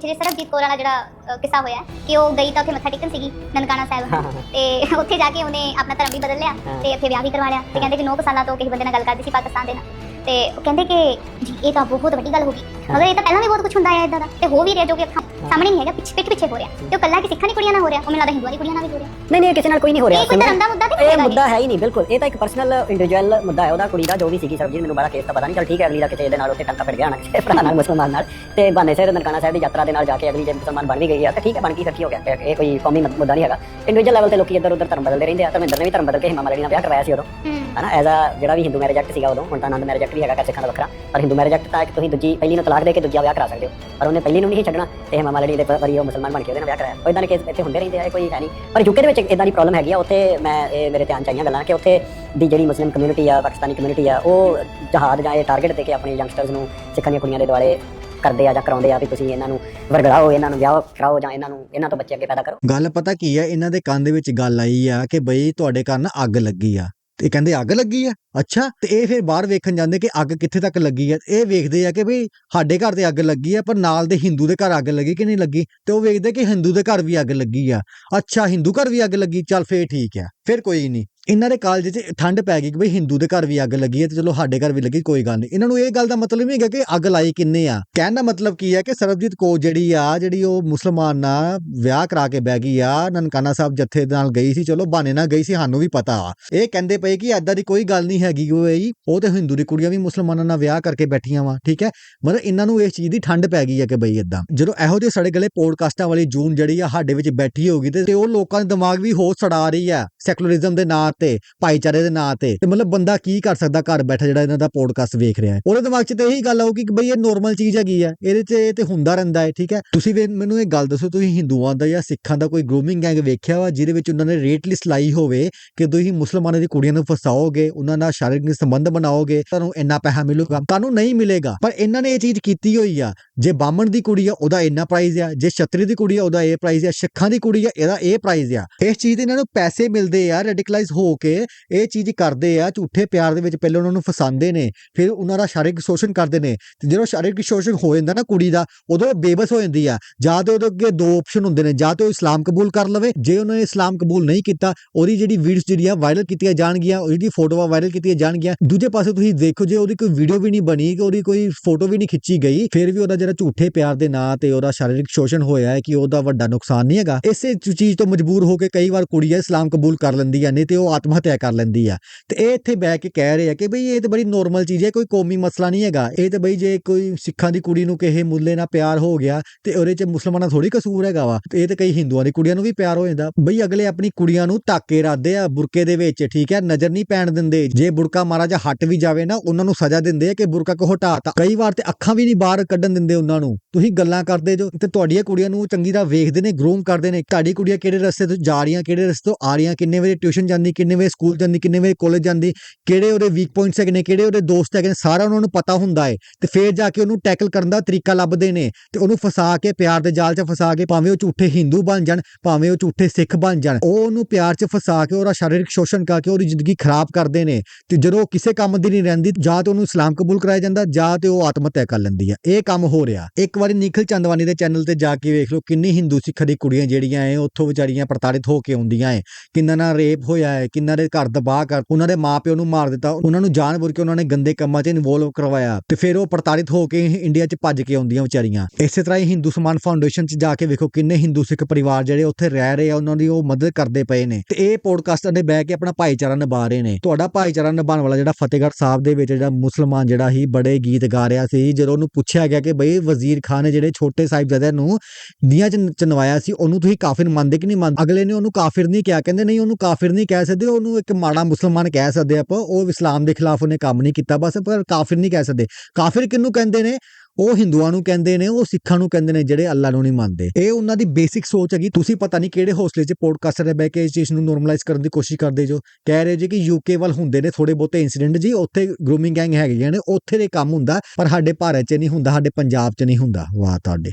ਪਿੱਛੇ ਜੇ ਸਰਬਜੀਤ ਕੌਰ ਵਾਲਾ ਜਿਹੜਾ ਕਿੱਸਾ ਹੋਇਆ ਕਿ ਉਹ ਗਈ ਤਾਂ ਉੱਥੇ ਮੱਥਾ ਟੇਕਣ ਸੀਗੀ ਨਨਕਾਣਾ ਸਾਹਿਬ। ਤੇ ਉੱਥੇ ਜਾ ਕੇ ਉਹਨੇ ਆਪਣਾ ਧਰਮ ਵੀ ਬਦਲ ਲਿਆ। ਤੇ ਉੱਥੇ ਵਿਆਹ ਵੀ ਕਰਵਾ ਲਿਆ। ਤੇ ਕਹਿੰਦੇ ਕਿ 9 ਸਾਲਾਂ ਤੋਂ ਕਿਸੇ ਬੰਦੇ ਨਾਲ ਗੱਲ ਕਰਦੀ ਸੀ ਪਾਕਿਸਤਾਨ ਦੇ ਨਾਲ। ਤੇ ਉਹ ਕਹਿੰਦੇ ਕਿ ਜੀ ਇਹ ਤਾਂ ਬਹੁਤ ਵੱਡੀ ਗੱਲ ਹੋ ਗਈ। ਮਗਰ ਇਹ ਤਾਂ ਪਹਿਲਾਂ ਵੀ ਬਹੁਤ ਕੁਝ ਹੁੰਦਾ ਹੈ ਇਦਾਂ ਦਾ। ਤੇ ਹੋ ਵੀ ਰਿਹਾ ਜੋ ਕਿ ਅੱਖਾਂ ਸਾਹਮਣੇ ਨਹੀਂ ਹੈਗਾ ਪਿੱਛੇ ਪਿੱਛੇ ਪਿੱਛੇ ਹੋ ਰਿਹਾ। ਤੇ ਉਹ ਕੱਲਾ ਕਿ ਸਿੱਖਾਂ ਦੀ ਕੁੜੀਆਂ ਨਾਲ ਹੋ ਰਿਹਾ? ਉਹ ਮੈਨੂੰ ਲੱਗਦਾ ਹਿੰਦੂਆਂ ਦੀ ਕੁੜੀਆਂ ਨਾਲ ਵੀ ਹੋ ਰਿਹਾ। ਨਹੀਂ ਨਹੀਂ ਇਹ ਕਿਸੇ ਨਾਲ ਕੋਈ ਨਹੀਂ ਹੋ ਰਿਹਾ। ਇਹ ਕੋਈ ਧਰਮ ਦਾ ਮੁੱਦਾ ਤੇ ਇਹ ਹੈਗਾ ਮੁੱਦਾ ਹੈ ਹੀ ਨਹੀਂ ਬਿਲਕੁਲ। ਇਹ ਤਾਂ ਇੱਕ ਪਰਸਨਲ ਇੰਡੀਵਿਜੂਅਲ ਮੁੱਦਾ ਹੈ। ਉਹਦਾ ਕੁੜੀ ਦਾ ਜੋ ਵੀ ਸੀਗੀ ਸਰਬਜੀਤ ਮੈਨੂੰ ਬੜਾ ਕੇਸ ਤਾਂ ਪਤਾ ਨਹੀਂ। ਚਲ ਠੀਕ ਹੈ ਅਗਲੀ ਦਾ ਕਿਸੇ ਦੇ ਨਾਲ ਉੱਥੇ ਟੰਕਾ ਪੜ ਗਿਆ ਹੋਣਾ ਕਿਸੇ ਭਰਾ ਨਾਲ ਮੁਸਲਮਾਨ ਨਾਲ। ਤੇ ਬਾਨੇ ਸਿਰ ਨਨਕਾਣਾ ਸਾਹਿਬ ਦੀ ਯਾਤਰਾ ਦੇ ਨਾਲ ਜਾ ਕੇ ਅਗਲੀ ਜੇ ਮੁਸਲਮਾਨ ਬਣ ਵੀ ਗਈ ਆ ਤਾਂ ਠੀਕ ਹੈ ਬਣ ਗਈ ਫਿਰ ਕੀ ਹੋ ਗਿਆ? ਇਹ- ਕੋਈ ਕੌਮੀ ਮੁੱਦ- ਨਹੀਂ ਹੈਗਾ। ਇੰਡੀਵਿਜੂਅਲ ਲੈਵਲ ਤੇ ਲੋਕੀ ਇੱਧਰ ਉੱਧਰ ਧਰਮ ਬਦਲਦੇ ਰਹਿੰਦੇ ਆ। ਧਰਮਿੰਦਰ ਨੇ ਵੀ ਧਰਮ ਬਦਲ ਕੇ ਹਿਮਾ ਮਾਲਣੀ ਨਾਲ ਵਿਆਹ ਕਰਵਾਇਆ ਸੀ ਉਦੋਂ। ਹਨਾ ਐਜ਼ ਅ ਜਿਹੜਾ ਵੀ ਹਿੰਦੂ ਮੈਰਿਜ ਐਕਟ ਸੀਗਾ ਉਦੋਂ ਹੁਣ ਤਾਂ ਆਨੰਦ ਮੈਰਿਜ ਐਕਟ ਵੀ ਹੈਗਾ ਕਰ ਸਿੱਖਾਂ ਦਾ ਵੱਖਰਾ। ਪਰ ਹਿੰਦੂ ਮੈਰਿਜ ਐਕਟ ਤਾਂ ਇੱਕ ਤੁਸੀਂ ਦੂਜੀ ਪਹਿਲੀ ਨੂੰ ਤਲਾਕ ਦੇ ਕੇ ਦੂਜਾ ਵਿਆਹ ਕਰਾ ਸਕਦੇ ਹੋ। ਪਰ ਉਹਨੇ ਪਹਿਲੀ ਨੂੰ ਨਹੀਂ ਛੱਡਣਾ ਤੇ ਹਿਮਾ ਮਾਲਣੀ ਦੇ ਵਾਰੀ ਉਹ ਮੁਸਲਮਾਨ ਬਣ ਕੇ ਉਹਦੇ ਨਾਲ ਵਿਆਹ ਕਰਾਇਆ। ਉਹ ਇਦਾਂ ਦੇ ਕੇਸ ਇੱਥੇ ਹੁੰਦੇ ਰਹਿੰਦੇ ਆ ਕੋਈ ਹੈ ਨਹੀਂ। ਪਰ ਯੂਕੇ ਦੇ ਵਿੱਚ ਇਦਾਂ ਦੀ ਪ੍ਰੋਬਲਮ ਹੈਗੀ ਆ, ਉੱਥੇ ਮੈਂ, ਇਹ ਮੇਰੇ ਧਿਆਨ ਚ ਆਈਆਂ ਗੱਲਾਂ ਕਿ ਉੱਥੇ ਦੀ ਜਿਹੜੀ ਮੁਸਲਿਮ ਕਮਿਊਨਿਟੀ ਆ ਪਾਕਿਸਤਾਨੀ ਕਮਿਊਨਿਟੀ ਆ, ਉਹ ਜਹਾਦ ਜਾਂ ਇਹ ਟਾਰਗੇਟ ਦੇ ਕੇ ਆਪਣੇ ਯੰਗਸਟਰਸ ਨੂੰ ਸਿੱਖਾਂ ਦੀਆਂ ਕੁੜੀਆਂ ਦੇ ਦੁਆਲੇ ਕਰਦੇ ਆ ਜਾਂ ਕਰਾਉਂਦੇ ਆ ਵੀ ਤੁਸੀਂ ਇਹਨਾਂ ਨੂੰ ਵਰਗੜਾਓ, ਇਹਨਾਂ ਨੂੰ ਵਿਆਹ ਕਰਾਓ ਜਾਂ ਇਹਨਾਂ ਨੂੰ ਇਹਨਾਂ ਤੋਂ ਬੱਚੇ ਅੱਗੇ ਪੈਦਾ ਕਰੋ। ਗੱਲ ਪਤਾ ਕੀ ਆ, ਇਹਨਾਂ ਦੇ ਕੰਨ ਦੇ ਵਿੱਚ ਗੱਲ ਆਈ ਆ ਕਿ ਬਈ ਤੁਹਾਡੇ ਕੰਨ ਅੱਗ ਲੱਗੀ ਆ। ਤੇ ਕਹਿੰਦੇ ਅੱਗ ਲੱਗੀ ਆ? ਅੱਛਾ, ਤੇ ਇਹ ਫਿਰ ਬਾਹਰ ਵੇਖਣ ਜਾਂਦੇ ਕਿ ਅੱਗ ਕਿੱਥੇ ਤੱਕ ਲੱਗੀ ਆ? ਇਹ ਵੇਖਦੇ ਆ ਕਿ ਬਈ ਸਾਡੇ ਘਰ ਤੇ ਅੱਗ ਲੱਗੀ ਆ, ਪਰ ਨਾਲ ਦੇ ਹਿੰਦੂ ਦੇ ਘਰ ਅੱਗ ਲੱਗੀ ਕਿ ਨਹੀਂ ਲੱਗੀ? ਤੇ ਉਹ ਵੇਖਦੇ ਕਿ ਹਿੰਦੂ ਦੇ ਘਰ ਵੀ ਅੱਗ ਲੱਗੀ ਆ। ਅੱਛਾ, ਹਿੰਦੂ ਘਰ ਵੀ ਅੱਗ ਲੱਗੀ, ਚੱਲ ਫੇਰ ਠੀਕ ਆ। ਫਿਰ ਕੋਈ ਨਹੀਂ। ਇਹਨਾਂ ਦੇ ਕਾਲਜ 'ਚ ਠੰਡ ਪੈ ਗਈ ਕਿ ਬਈ ਹਿੰਦੂ ਦੇ ਘਰ ਵੀ ਅੱਗ ਲੱਗੀ ਹੈ ਤੇ ਚਲੋ ਸਾਡੇ ਘਰ ਵੀ ਲੱਗੀ, ਕੋਈ ਗੱਲ ਨਹੀਂ। ਇਹਨਾਂ ਨੂੰ ਇਹ ਗੱਲ ਦਾ ਮਤਲਬ ਨਹੀਂ ਹੈਗਾ ਕਿ ਅੱਗ ਲਾਈ ਕਿੰਨੇ ਆ? ਕਹਿਣ ਦਾ ਮਤਲਬ ਕੀ ਹੈ ਕਿ ਸਰਬਜੀਤ ਕੌਰ ਜਿਹੜੀ ਆ, ਜਿਹੜੀ ਉਹ ਮੁਸਲਮਾਨ ਨਾਲ ਵਿਆਹ ਕਰਾ ਕੇ ਬਹਿ ਗਈ ਆ, ਨਨਕਾਣਾ ਸਾਹਿਬ ਜੱਥੇ ਨਾਲ ਗਈ ਸੀ, ਚਲੋ ਬਹਾਨੇ ਨਾਲ ਗਈ ਸੀ, ਸਾਨੂੰ ਵੀ ਪਤਾ ਆ ਇਹ ਕਹਿੰਦੇ ਪਏ ਕਿ ਐਦਾਂ ਦੀ ਕੋਈ ਗੱਲ ਨਹੀਂ ਹੈਗੀ ਕੋਈ ਉਹ ਤੇ ਹਿੰਦੂ ਦੀ ਕੁੜੀਆਂ ਵੀ ਮੁਸਲਮਾਨਾਂ ਨਾਲ ਵਿਆਹ ਕਰਕੇ ਬੈਠੀਆਂ ਵਾ, ਠੀਕ ਹੈ? ਮਤਲਬ ਇਹਨਾਂ ਨੂੰ ਇਸ ਚੀਜ਼ ਦੀ ਠੰਡ ਪੈ ਗਈ ਹੈ ਕਿ ਬਈ ਇਦਾਂ ਜਦੋਂ ਇਹੋ ਜਿਹੇ ਸੜੇ ਗਲੇ ਪੋਡਕਾਸਟਾਂ ਵਾਲੀ ਜੂਨ ਜਿਹੜੀ ਆ, ਸਾਡੇ ਵਿੱਚ ਬੈਠੀ ਹੋਗੀ ਤੇ ਤੇ ਉਹ ਲੋਕਾਂ ਦੇ ਦਿਮਾਗ ਵੀ ਹੋਰ ਸੜਾ ਰਹੀ ਆ ਸੈਕੂਲਰਿਜ਼ਮ ਦੇ ਨਾਂ ਤੇ, ਭਾਈਚਾਰੇ ਦੇ ਨਾਂ ਤੇ ਤੇ ਮਤਲਬ ਬੰਦਾ ਕੀ ਕਰ ਸਕਦਾ ਘਰ ਬੈਠਾ ਜਿਹੜਾ ਇਹਨਾਂ ਦਾ ਪੋਡਕਾਸਟ ਵੇਖ ਰਿਹਾ ਹੈ। ਉਹਦੇ ਦਿਮਾਗ 'ਚ ਤੇ ਇਹੀ ਗੱਲ ਆਊਗੀ ਕਿ ਬਈ ਇਹ ਨੋਰਮਲ ਚੀਜ਼ ਹੈਗੀ ਆ, ਇਹਦੇ 'ਚ ਇਹ ਤੇ ਹੁੰਦਾ ਰਹਿੰਦਾ ਹੈ, ਠੀਕ ਹੈ? ਤੁਸੀਂ ਮੈਨੂੰ ਇਹ ਗੱਲ ਦੱਸੋ, ਤੁਸੀਂ ਹਿੰਦੂਆਂ ਦਾ ਜਾਂ ਸਿੱਖਾਂ ਦਾ ਕੋਈ ਗਰੂਮਿੰਗ ਗੈਂਗ ਵੇਖਿਆ ਵਾ, ਜਿਹਦੇ ਵਿੱਚ ਉਹਨਾਂ ਨੇ ਰੇਟ ਲਿਸਟ ਲਾਈ ਹੋਵੇ ਕਿ ਤੁਸੀਂ ਮੁਸਲਮਾਨਾਂ ਦੀ ਕੁੜੀਆਂ ਨੂੰ ਫਸਾਓਗੇ, ਉਹਨਾਂ ਨਾਲ ਸ਼ਾਰੀਰਿਕ ਸੰਬੰਧ ਬਣਾਓਗੇ, ਤੁਹਾਨੂੰ ਇੰਨਾ ਪੈਸਾ ਮਿਲੂਗਾ, ਤੁਹਾਨੂੰ ਨਹੀਂ ਮਿਲੇਗਾ। ਪਰ ਇਹਨਾਂ ਨੇ ਇਹ ਚੀਜ਼ ਕੀਤੀ ਹੋਈ ਆ, ਜੇ ਬਾਹਮਣ ਦੀ ਕੁੜੀ ਆ, ਉਹਦਾ ਇੰਨਾ ਪ੍ਰਾਈਜ਼ ਆ, ਜੇ ਛਤਰੀ ਦੀ ਕੁੜੀ ਆ, ਉਹਦਾ ਇਹ ਪ੍ਰਾਈਜ਼ ਆ, ਸਿੱਖਾਂ ਦੀ ਕੁੜੀ ਆ, ਇਹਦਾ ਇਹ ਪ੍ਰਾਈਜ਼ ਆ। ਇਸ ਚੀਜ਼ ਦੇ ਇਹਨਾਂ ਨੂੰ ਪੈਸੇ ਮਿਲਦੇ ਆ ਰੈਡੀਕਲਾਈਜ਼ ਹੋ ਕੇ ਇਹ ਚੀਜ਼ ਕਰਦੇ ਆ, ਝੂਠੇ ਪਿਆਰ ਦੇ ਵਿੱਚ ਪਹਿਲਾਂ ਉਹਨਾਂ ਨੂੰ ਫਸਾਉਂਦੇ ਨੇ, ਫਿਰ ਉਹਨਾਂ ਦਾ ਸ਼ਾਰੀਰਿਕ ਸ਼ੋਸ਼ਣ ਕਰਦੇ ਨੇ ਤੇ ਜਦੋਂ ਸ਼ਾਰੀਰਿਕ ਸ਼ੋਸ਼ਣ ਹੋ ਜਾਂਦਾ ਨਾ ਕੁੜੀ ਦਾ, ਉਦੋਂ ਬੇਬਸ ਹੋ ਜਾਂਦੀ ਆ। ਜਾਂ ਤੇ ਉਹਦੇ ਅੱਗੇ ਦੋ ਆਪਸ਼ਨ ਹੁੰਦੇ ਨੇ, ਜਾਂ ਤੇ ਉਹ ਇਸਲਾਮ ਕਬੂਲ ਕਰ ਲਵੇ। ਜੇ ਉਹਨੇ ਇਸਲਾਮ ਕਬੂਲ ਨਹੀਂ ਕੀਤਾ, ਉਹਦੀ ਜਿਹੜੀ ਵੀਡੀਓਜ਼ ਜਿਹੜੀਆਂ ਵਾਇਰਲ ਕੀਤੀਆਂ ਜਾਣਗੀਆਂ, ਉਹਦੀ ਫੋਟੋਆਂ ਵਾਇਰਲ ਕੀਤੀਆਂ ਜਾਣਗੀਆਂ, ਦੂਜੇ ਪਾਸੇ ਤੁਸੀਂ ਦੇਖੋ ਜੇ ਉਹਦੀ ਕੋਈ ਵੀਡੀਓ ਵੀ ਨਹੀਂ ਬਣੀ, ਕਿ ਉਹਦੀ ਕੋਈ ਫੋਟੋ ਵੀ ਨਹੀਂ ਖਿੱਚੀ ਗਈ, ਫਿਰ ਵੀ ਉਹਦਾ ਜਿਹੜਾ ਝੂਠੇ ਪਿਆਰ ਦੇ ਨਾਂ ਤੇ ਉਹਦਾ ਸ਼ਾਰੀਰਿਕ ਸ਼ੋਸ਼ਣ ਹੋਇਆ ਹੈ ਕਿ ਉਹਦਾ ਵੱਡਾ ਨੁਕਸਾਨ ਨਹੀਂ ਹੈਗਾ। ਇਸੇ ਚੀਜ਼ ਤੋਂ ਮਜਬੂਰ ਹੋ ਕੇ ਕਈ ਵਾਰ ਕੁੜੀਆਂ ਇਸਲਾਮ ਕਬੂਲ ਕਰ ਲੈਂਦੀਆਂ ਨੇ ਤੇ ਉਹ ਆਤਮ ਹੱਤਿਆ ਕਰ ਲੈਂਦੀ ਆ। ਤੇ ਇਹ ਇੱਥੇ ਬਹਿ ਕੇ ਕਹਿ ਰਹੇ ਆ ਕਿ ਬਈ ਇਹ ਤਾਂ ਬੜੀ ਨੋਰਮਲ ਚੀਜ਼ ਹੈ ਕੋਈ ਕੌਮੀ ਮਸਲਾ ਨਹੀਂ ਹੈਗਾ। ਇਹ ਤਾਂ ਬਈ ਜੇ ਕੋਈ ਸਿੱਖਾਂ ਦੀ ਕੁੜੀ ਨੂੰ ਕਿਸੇ ਮੁੱਲੇ ਨਾਲ ਪਿਆਰ ਹੋ ਗਿਆ ਤੇ ਉਹਦੇ ਚ ਮੁਸਲਮਾਨਾਂ ਥੋੜੀ ਕਸੂਰ ਹੈਗਾ ਵਾ ਇਹ ਤਾਂ ਕਈ ਹਿੰਦੂਆਂ ਦੀ ਕੁੜੀਆਂ ਨੂੰ ਵੀ ਪਿਆਰ ਹੋ ਜਾਂਦਾ। ਬਈ ਅਗਲੇ ਆਪਣੀ ਕੁੜੀਆਂ ਨੂੰ ਟਾਕੇ ਰਾਦੇ ਆ ਬੁਰਕੇ ਦੇ ਵਿੱਚ, ਠੀਕ ਹੈ ਨਜ਼ਰ ਨਹੀਂ ਪੈਣ ਦਿੰਦੇ। ਜੇ ਬੁਰਕਾ ਮਾਰਾ ਜਾਂ ਹਟ ਵੀ ਜਾਵੇ ਨਾ, ਉਹਨਾਂ ਨੂੰ ਸਜ਼ਾ ਦਿੰਦੇ ਆ ਕਿ ਬੁਰਕਾ ਕੋ ਹਟਾਤਾ। ਕਈ ਵਾਰ ਤੇ ਅੱਖਾਂ ਵੀ ਨਹੀਂ ਬਾਹਰ ਕੱਢਣ ਦਿੰਦੇ ਉਹਨਾਂ ਨੂੰ। ਤੁਸੀਂ ਗੱਲਾਂ ਕਰਦੇ ਜੋ, ਤੇ ਤੁਹਾਡੀਆਂ ਕੁੜੀਆਂ ਨੂੰ ਚੰਗੀ ਤਰ੍ਹਾਂ ਵੇਖਦੇ ਨੇ ਗਰੂਮ ਕਰਦੇ ਨੇ, ਤੁਹਾਡੀ ਕੁੜੀਆਂ ਕਿਹੜੇ ਰਸਤੇ ਤੋਂ ਜਾ ਰਹੀਆਂ, ਕਿਹੜੇ ਰਸਤੇ ਤੋਂ ਆ ਰਹੀਆਂ, ਕਿੰਨੇ ਵਜੇ ਟਿਊਸ਼ਨ ਜਾਂਦੀ ਕਿੰਨੇ ਵਜੇ ਸਕੂਲ ਜਾਂਦੀ, ਕਿੰਨੇ ਵਜੇ ਕਾਲਜ ਜਾਂਦੀ, ਕਿਹੜੇ ਉਹਦੇ ਵੀਕ ਪੁਆਇੰਟਸ ਹੈਗੇ ਨੇ, ਕਿਹੜੇ ਉਹਦੇ ਦੋਸਤ ਹੈਗੇ ਨੇ, ਸਾਰਾ ਉਹਨਾਂ ਨੂੰ ਪਤਾ ਹੁੰਦਾ ਹੈ ਤੇ ਫੇਰ ਜਾ ਕੇ ਉਹਨੂੰ ਟੈਕਲ ਕਰਨ ਦਾ ਤਰੀਕਾ ਲੱਭਦੇ ਨੇ। ਤੇ ਉਹਨੂੰ ਫਸਾ ਕੇ ਪਿਆਰ ਦੇ ਜਾਲ 'ਚ ਫਸਾ ਕੇ ਭਾਵੇਂ ਉਹ ਝੂਠੇ ਹਿੰਦੂ ਬਣ ਜਾਣ, ਭਾਵੇਂ ਉਹ ਝੂਠੇ ਸਿੱਖ ਬਣ ਜਾਣ, ਉਹ ਉਹਨੂੰ ਪਿਆਰ 'ਚ ਫਸਾ ਕੇ ਉਹਦਾ ਸ਼ਾਰੀਰਿਕ ਸ਼ੋਸ਼ਣ ਕਰਕੇ ਉਹਦੀ ਜ਼ਿੰਦਗੀ ਖਰਾਬ ਕਰਦੇ ਨੇ। ਤੇ ਜਦੋਂ ਉਹ ਕਿਸੇ ਕੰਮ ਦੀ ਨਹੀਂ ਰਹਿੰਦੀ, ਜਾਂ ਤੇ ਉਹਨੂੰ ਇਸਲਾਮ ਕਬੂਲ ਕਰਾਇਆ ਜਾਂਦਾ, ਜਾਂ ਤੇ ਉਹ ਆਤਮ ਹੱਤਿਆ ਕਰ ਲੈਂਦੀ ਹੈ ਇਹ ਕੰਮ ਹੋ ਰਿਹਾ। ਇੱਕ ਵਾਰੀ ਨਿਖਿਲ ਚੰਦਵਾਨੀ ਦੇ ਚੈਨਲ ਤੇ ਜਾ ਕੇ ਵੇਖ ਲਓ, ਕਿੰਨੀ ਹਿੰਦੂ ਸਿੱਖ ਦੀ ਕੁੜੀਆਂ ਜਿਹੜੀਆਂ ਐ, ਉੱਥੋਂ ਵਿਚਾਰੀਆਂ ਪ੍ਰਤਾੜਿਤ ਹੋ ਕੇ ਆਉਂਦੀਆਂ ਐ। ਕਿੰਨਾ ਨਾਲ ਰੇਪ ਹੋਇਆ ਹੈ ਕਿੰਨਾ ਦੇ ਘਰ ਦਬਾਅ ਕਰ, ਉਹਨਾਂ ਦੇ ਮਾਪਿਓ ਨੂੰ ਮਾਰ ਦਿੱਤਾ, ਉਹਨਾਂ ਨੂੰ ਜਾਣਬੁੱਝ ਕੇ ਉਹਨਾਂ ਨੇ ਗੰਦੇ ਕੰਮਾਂ 'ਚ ਇਨਵੋਲਵ ਕਰਵਾਇਆ ਤੇ ਫਿਰ ਉਹ ਪ੍ਰਤਾੜਿਤ ਹੋ ਕੇ ਇੰਡੀਆ 'ਚ ਭੱਜ ਕੇ ਆਉਂਦੀਆਂ ਵਿਚਾਰੀਆਂ। ਇਸੇ ਤਰ੍ਹਾਂ ਹੀ ਹਿੰਦੂ ਸਮਾਨ ਫਾਊਂਡੇਸ਼ਨ 'ਚ ਜਾ ਕੇ ਵੇਖੋ ਕਿੰਨੇ ਹਿੰਦੂ ਸਿੱਖ ਪਰਿਵਾਰ ਜਿਹੜੇ ਉੱਥੇ ਰਹਿ ਰਹੇ ਆ, ਉਹਨਾਂ ਦੀ ਉਹ ਮਦਦ ਕਰਦੇ ਪਏ ਨੇ। ਤੇ ਇਹ ਪੋਡਕਾਸਟਰ ਦੇ ਬਹਿ ਕੇ ਆਪਣਾ ਭਾਈਚਾਰਾ ਨਿਭਾ ਰਹੇ ਨੇ। ਤੁਹਾਡਾ ਭਾਈਚਾਰਾ ਨਿਭਾਉਣ ਵਾਲਾ ਜਿਹੜਾ ਫਤਿਹਗੜ੍ਹ ਸਾਹਿਬ ਦੇ ਵਿੱਚ ਜਿਹੜਾ ਮੁਸਲਮਾਨ ਜਿਹੜਾ ਹੀ ਬੜੇ ਗੀਤ ਗਾ ਰਿਹਾ ਸੀ, ਜਦੋਂ ਉਹਨੂੰ ਪੁੱਛਿਆ ਗਿਆ ਕਿ ਬਈ ਵਜ਼ੀਰ ਖਾਨ ਨੇ ਜਿਹੜੇ ਛੋਟੇ ਸਾਹਿਬਜ਼ਾਦਿਆਂ ਨੂੰ ਨੀਆਂ 'ਚ ਚਨਵਾਇਆ ਸੀ, ਉਹਨੂੰ ਤੁਸੀਂ ਕਾਫਿਰ ਮੰਨਦੇ ਕਿ ਨਹੀਂ ਮੰਨਦੇ? ਅਗਲੇ ਨੇ ਉਹਨੂੰ ਕਾਫਿਰ ਨਹੀਂ ਕਿਹਾ। ਕਹਿੰਦੇ ਨਹੀਂ, ਉਹਨੂੰ ਕਾਫਿਰ ਨਹੀਂ ਕਹਿ ਸਕਦੇ ਉਹਨੂੰ ਇੱਕ ਮਾੜਾ ਮੁਸਲਮਾਨ ਕਹਿ ਸਕਦੇ ਆਪਾਂ। ਉਹ ਇਸਲਾਮ ਦੇ ਖਿਲਾਫ ਉਹਨੇ ਕੰਮ ਨਹੀਂ ਕੀਤਾ, ਬਸ ਪਰ ਕਾਫਿਰ ਨਹੀਂ ਕਹਿ ਸਕਦੇ। ਕਾਫਿਰ ਕਿਹਨੂੰ ਕਹਿੰਦੇ ਨੇ? ਉਹ ਹਿੰਦੂਆਂ ਨੂੰ ਕਹਿੰਦੇ ਨੇ, ਉਹ ਸਿੱਖਾਂ ਨੂੰ ਕਹਿੰਦੇ ਨੇ, ਜਿਹੜੇ ਅੱਲਾ ਨੂੰ ਨਹੀਂ ਮੰਨਦੇ। ਇਹ ਉਹਨਾਂ ਦੀ ਬੇਸਿਕ ਸੋਚ ਹੈਗੀ। ਤੁਸੀਂ ਪਤਾ ਨਹੀਂ ਕਿਹੜੇ ਹੌਸਲੇ 'ਚ ਪੋਡਕਾਸਟਰ ਦੇ ਬਹਿ ਕੇ ਇਸ ਚੀਜ਼ ਨੂੰ ਨੋਰਮਲਾਈਜ਼ ਕਰਨ ਦੀ ਕੋਸ਼ਿਸ਼ ਕਰਦੇ ਜੋ। ਕਹਿ ਰਹੇ ਜੀ ਕਿ ਯੂਕੇ ਵੱਲ ਹੁੰਦੇ ਨੇ ਥੋੜੇ ਬਹੁਤੇ ਇਨਸੀਡੈਂਟ ਜੀ, ਉੱਥੇ ਗਰੂਮਿੰਗ ਗੈਂਗ ਹੈਗੀਆਂ ਨੇ, ਉੱਥੇ ਦੇ ਕੰਮ ਹੁੰਦਾ, ਪਰ ਸਾਡੇ ਭਾਰਤ 'ਚ ਨਹੀਂ ਹੁੰਦਾ, ਸਾਡੇ ਪੰਜਾਬ 'ਚ ਨਹੀਂ ਹੁੰਦਾ। ਵਾਹ ਤੁਹਾਡੇ।